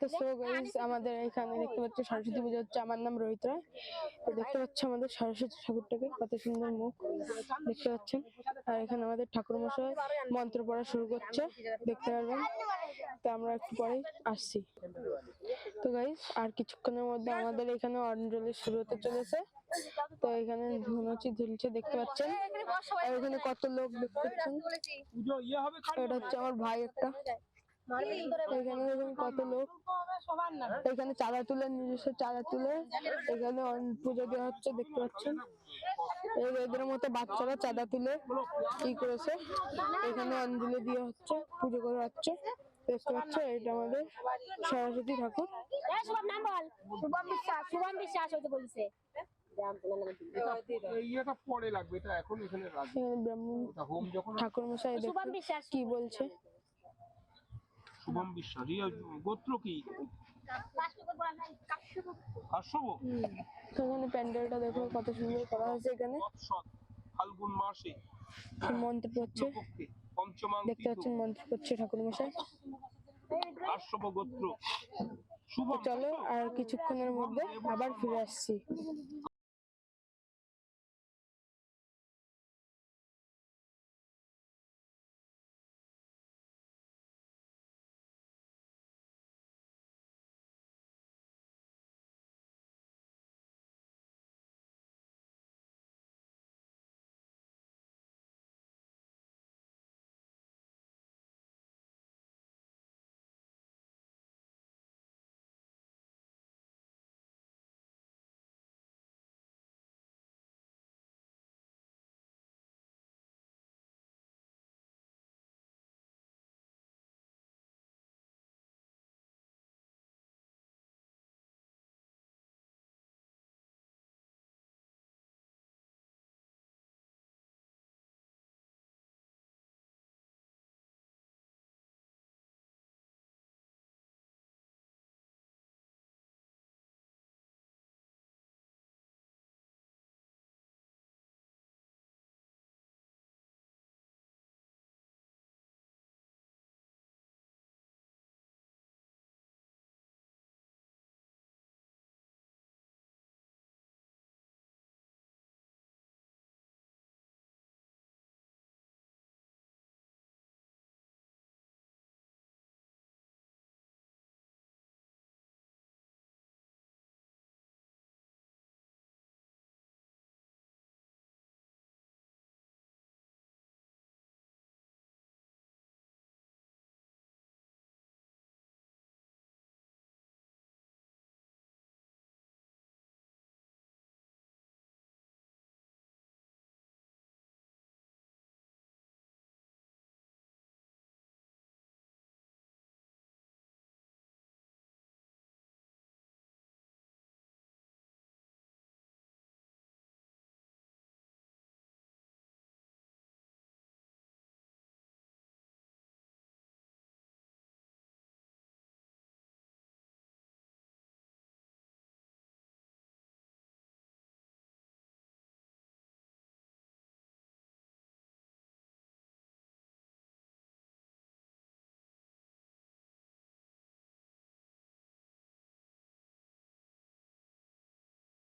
তো so guys আমাদের এখানে দেখতে পাচ্ছি সরস্বতী পুজো হচ্ছে আমার নাম রোহিত রায়। তো দেখতে পাচ্ছ আমাদের সরস্বতী ঠাকুরটাকে কত সুন্দর মুখ দেখতে পাচ্ছেন। আর এখানে আমাদের ঠাকুর মশাই মন্ত্র পড়া শুরু করছে দেখতে পারবেন। তো আমরা একটু পরে আসছি। তো গাইস আর কিছুক্ষণের মধ্যে আমাদের এখানে অঞ্জলি শুরু হতে চলেছে। তো এখানে ধুনুচি ঝুলছে দেখতে পাচ্ছেন। আর এখানে কত লোক দেখতে পাচ্ছেন। ইয়ে এটা হচ্ছে আমার ভাই একটা। এখানে দেখুন কত লোক। এখানে চাঁদা তুলে নিজস্ব চাঁদা তুলে এখানে পুজো দেওয়া হচ্ছে দেখতে পাচ্ছেন? এই এদের মতো বাচ্চারা চাঁদা তুলে কি করেছে? এখানে অঞ্জলি দিয়ে হচ্ছে পুজো করে হচ্ছে। দেখতে পাচ্ছ এটা আমাদের সরস্বতী ঠাকুর। শুভম নাম বল। শুভম বিশ্বাস শুভম বলছে। ঠাকুর মশাই বিশ্বাস। কি বলছে। শুভম বিশ্বাস ইয়ে গোত্র কি? হাস্যব তো এখানে প্যান্ডেলটা দেখো কত সুন্দর করা হয়েছে এখানে। ফাল্গুন মাসে। মন্ত্র পড়ছে। দেখতে পাচ্ছেন মন্ত্র করছে ঠাকুর মশাই হাস্যব গোত্র চলো আর কিছুক্ষণের মধ্যে আবার ফিরে আসছি।